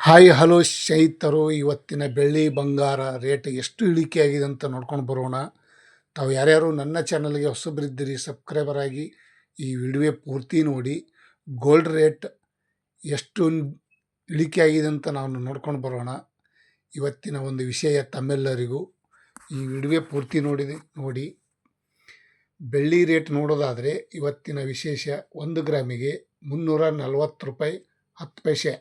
Hi, hello ಶೈತರು ಇವತ್ತಿನ ಬೆಳ್ಳಿ ಬಂಗಾರ ರೇಟ್ ಎಷ್ಟು ಇಳಿಕೆ ಆಗಿದೆ ಅಂತ ನೋಡ್ಕೊಂಡು ಬರೋಣ. ತಾವು ಯಾರ್ಯಾರು ನನ್ನ ಚಾನಲ್ಗೆ ಹೊಸಬ್ರಿದ್ದೀರಿ, ಸಬ್ಸ್ಕ್ರೈಬರ್ ಆಗಿ ಈ ವಿಡಿಯೋ ಪೂರ್ತಿ ನೋಡಿ. ಗೋಲ್ಡ್ ರೇಟ್ ಎಷ್ಟು ಇಳಿಕೆ ಆಗಿದೆ ಅಂತ ನಾವು ನೋಡ್ಕೊಂಡು ಬರೋಣ. ಇವತ್ತಿನ ಒಂದು ವಿಷಯ ತಮ್ಮೆಲ್ಲರಿಗೂ ಈ ವಿಡಿಯೋ ಪೂರ್ತಿ ನೋಡಿದೆ, ನೋಡಿ. ಬೆಳ್ಳಿ ರೇಟ್ ನೋಡೋದಾದರೆ ಇವತ್ತಿನ ವಿಶೇಷ ಒಂದು ಗ್ರಾಮಿಗೆ ಮುನ್ನೂರ ನಲವತ್ತು ರೂಪಾಯಿ ಹತ್ತು ಪೈಸೆ.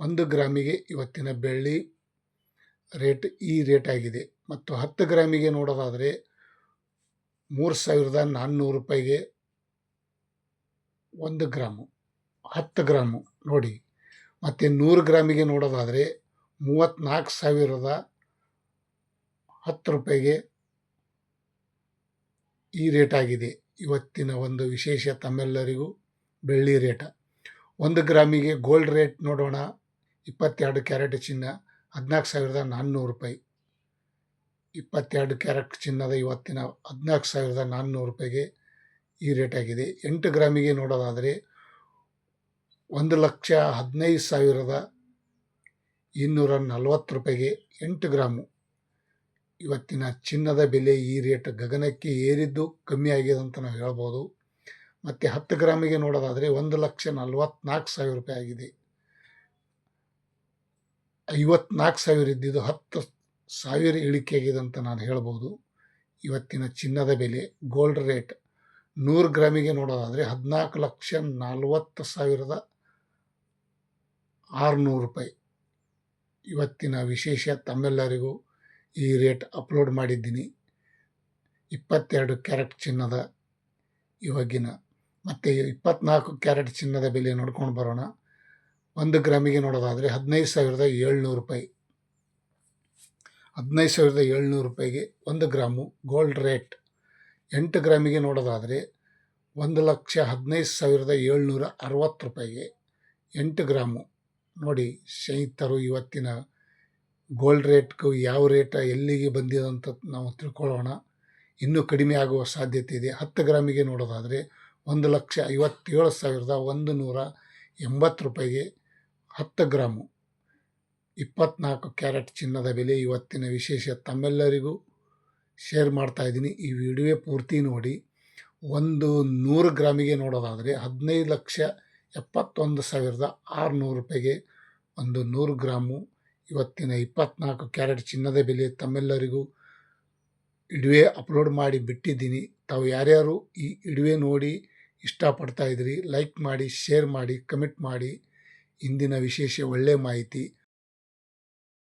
ಒಂದು ಗ್ರಾಮಿಗೆ ಇವತ್ತಿನ ಬೆಳ್ಳಿ ರೇಟ್ ಈ ರೇಟ್ ಆಗಿದೆ. ಮತ್ತು ಹತ್ತು ಗ್ರಾಮಿಗೆ ನೋಡೋದಾದರೆ ಮೂರು ಸಾವಿರದ ನಾನ್ನೂರು ರೂಪಾಯಿಗೆ ಒಂದು ಗ್ರಾಮು, ಹತ್ತು ಗ್ರಾಮು ನೋಡಿ. ಮತ್ತು ನೂರು ಗ್ರಾಮಿಗೆ ನೋಡೋದಾದರೆ ಮೂವತ್ತ್ನಾಲ್ಕು ಸಾವಿರದ ಹತ್ತು ರೂಪಾಯಿಗೆ ಈ ರೇಟ್ ಆಗಿದೆ. ಇವತ್ತಿನ ಒಂದು ವಿಶೇಷ ತಮ್ಮೆಲ್ಲರಿಗೂ ಬೆಳ್ಳಿ ರೇಟ. ಒಂದು ಗ್ರಾಮಿಗೆ ಗೋಲ್ಡ್ ರೇಟ್ ನೋಡೋಣ. ಇಪ್ಪತ್ತೆರಡು ಕ್ಯಾರೆಟ್ ಚಿನ್ನ, ಹದಿನಾಲ್ಕು ಸಾವಿರದ ನಾನ್ನೂರು ರೂಪಾಯಿ. ಇಪ್ಪತ್ತೆರಡು ಕ್ಯಾರೆಟ್ ಚಿನ್ನದ ಇವತ್ತಿನ ಹದಿನಾಲ್ಕು ಸಾವಿರದ ನಾನ್ನೂರು ರೂಪಾಯಿಗೆ ಈ ರೇಟ್ ಆಗಿದೆ. ಎಂಟು ಗ್ರಾಮಿಗೆ ನೋಡೋದಾದರೆ ಒಂದು ಲಕ್ಷ ಹದಿನೈದು ಸಾವಿರದ ಇನ್ನೂರ ನಲವತ್ತು ರೂಪಾಯಿಗೆ ಎಂಟು ಗ್ರಾಮು. ಇವತ್ತಿನ ಚಿನ್ನದ ಬೆಲೆ ಈ ರೇಟ್ ಗಗನಕ್ಕೆ ಏರಿದ್ದು ಕಮ್ಮಿ ಆಗಿದೆ ಅಂತ ನಾವು ಹೇಳ್ಬೋದು. ಮತ್ತು ಹತ್ತು ಗ್ರಾಮಿಗೆ ನೋಡೋದಾದರೆ ಒಂದು ಲಕ್ಷ ನಲವತ್ತ್ನಾಲ್ಕು ಸಾವಿರ ರೂಪಾಯಿ ಆಗಿದೆ. ಐವತ್ನಾಲ್ಕು ಸಾವಿರ ಇದ್ದಿದ್ದು ಹತ್ತು ಸಾವಿರ ಇಳಿಕೆ ಆಗಿದೆ ಅಂತ ನಾನು ಹೇಳ್ಬೋದು. ಇವತ್ತಿನ ಚಿನ್ನದ ಬೆಲೆ ಗೋಲ್ಡ್ ರೇಟ್ ನೂರು ಗ್ರಾಮಿಗೆ ನೋಡೋದಾದರೆ ಹದಿನಾಲ್ಕು ಲಕ್ಷ ನಲವತ್ತು ಸಾವಿರದ ಆರುನೂರು ರೂಪಾಯಿ. ಇವತ್ತಿನ ವಿಶೇಷ ತಮ್ಮೆಲ್ಲರಿಗೂ ಈ ರೇಟ್ ಅಪ್ಲೋಡ್ ಮಾಡಿದ್ದೀನಿ. ಇಪ್ಪತ್ತೆರಡು ಕ್ಯಾರೆಟ್ ಚಿನ್ನದ ಇವಾಗಿನ. ಮತ್ತು ಇಪ್ಪತ್ನಾಲ್ಕು ಕ್ಯಾರೆಟ್ ಚಿನ್ನದ ಬೆಲೆ ನೋಡ್ಕೊಂಡು ಬರೋಣ. ಒಂದು ಗ್ರಾಮಿಗೆ ನೋಡೋದಾದರೆ ಹದಿನೈದು ಸಾವಿರದ ಏಳ್ನೂರು ರೂಪಾಯಿ. ಹದಿನೈದು ಸಾವಿರದ ಏಳ್ನೂರು ರೂಪಾಯಿಗೆ ಒಂದು ಗ್ರಾಮು ಗೋಲ್ಡ್ ರೇಟ್. ಎಂಟು ಗ್ರಾಮಿಗೆ ನೋಡೋದಾದರೆ ಒಂದು ಲಕ್ಷ ಹದಿನೈದು ಸಾವಿರದ ಏಳ್ನೂರ ಅರವತ್ತು ರೂಪಾಯಿಗೆ ಎಂಟು ಗ್ರಾಮು. ನೋಡಿ ಸ್ನೇಹಿತರು, ಇವತ್ತಿನ ಗೋಲ್ಡ್ ರೇಟ್ಗೂ ಯಾವ ರೇಟ ಎಲ್ಲಿಗೆ ಬಂದಿದೆ ಅಂತ ನಾವು ತಿಳ್ಕೊಳ್ಳೋಣ. ಇನ್ನೂ ಕಡಿಮೆ ಆಗುವ ಸಾಧ್ಯತೆ ಇದೆ. ಹತ್ತು ಗ್ರಾಮಿಗೆ ನೋಡೋದಾದರೆ ಒಂದು ಲಕ್ಷ ಐವತ್ತೇಳು ಸಾವಿರದ ಒಂದು ನೂರ ಎಂಬತ್ತು ರೂಪಾಯಿಗೆ ಹತ್ತು ಗ್ರಾಮು. ಇಪ್ಪತ್ನಾಲ್ಕು ಕ್ಯಾರೆಟ್ ಚಿನ್ನದ ಬೆಲೆ ಇವತ್ತಿನ ವಿಶೇಷ ತಮ್ಮೆಲ್ಲರಿಗೂ ಶೇರ್ ಮಾಡ್ತಾ ಇದ್ದೀನಿ. ಈ ವಿಡಿಯೋ ಪೂರ್ತಿ ನೋಡಿ. ಒಂದು ನೂರು ಗ್ರಾಮಿಗೆ ನೋಡೋದಾದರೆ ಹದಿನೈದು ಲಕ್ಷ ಎಪ್ಪತ್ತೊಂದು ಸಾವಿರದ ಆರುನೂರು ರೂಪಾಯಿಗೆ ಒಂದು ನೂರು ಗ್ರಾಮು ಇವತ್ತಿನ ಇಪ್ಪತ್ನಾಲ್ಕು ಕ್ಯಾರೆಟ್ ಚಿನ್ನದ ಬೆಲೆ ತಮ್ಮೆಲ್ಲರಿಗೂ ಇಡುವೆ ಅಪ್ಲೋಡ್ ಮಾಡಿ ಬಿಟ್ಟಿದ್ದೀನಿ. ತಾವು ಯಾರ್ಯಾರು ಈ ಇಡುವೆ ನೋಡಿ ಇಷ್ಟಪಡ್ತಾ ಇದ್ದೀರಿ, ಲೈಕ್ ಮಾಡಿ, ಶೇರ್ ಮಾಡಿ, ಕಮೆಂಟ್ ಮಾಡಿ. ಇಂದಿನ ವಿಶೇಷ ಒಳ್ಳೆಯ ಮಾಹಿತಿ.